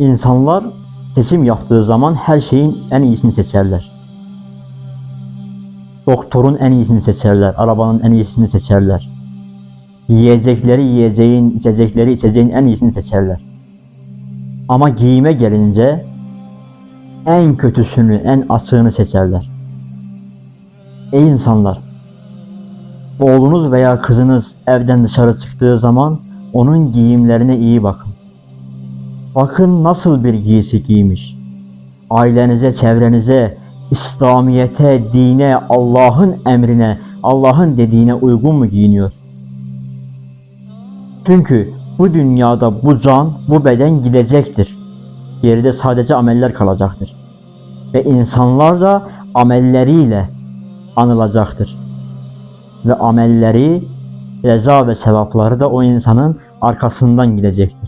İnsanlar seçim yaptığı zaman her şeyin en iyisini seçerler. Doktorun en iyisini seçerler, arabanın en iyisini seçerler. Yiyecekleri yiyeceğin, içecekleri içeceğin en iyisini seçerler. Ama giyime gelince en kötüsünü, en açığını seçerler. Ey insanlar! Oğlunuz veya kızınız evden dışarı çıktığı zaman onun giyimlerine iyi bakın. Bakın nasıl bir giysi giymiş. Ailenize, çevrenize, İslamiyete, dine, Allah'ın emrine, Allah'ın dediğine uygun mu giyiniyor? Çünkü bu dünyada bu can, bu beden gidecektir. Geride sadece ameller kalacaktır. Ve insanlar da amelleriyle anılacaktır. Ve amelleri, reza ve sevapları da o insanın arkasından gidecektir.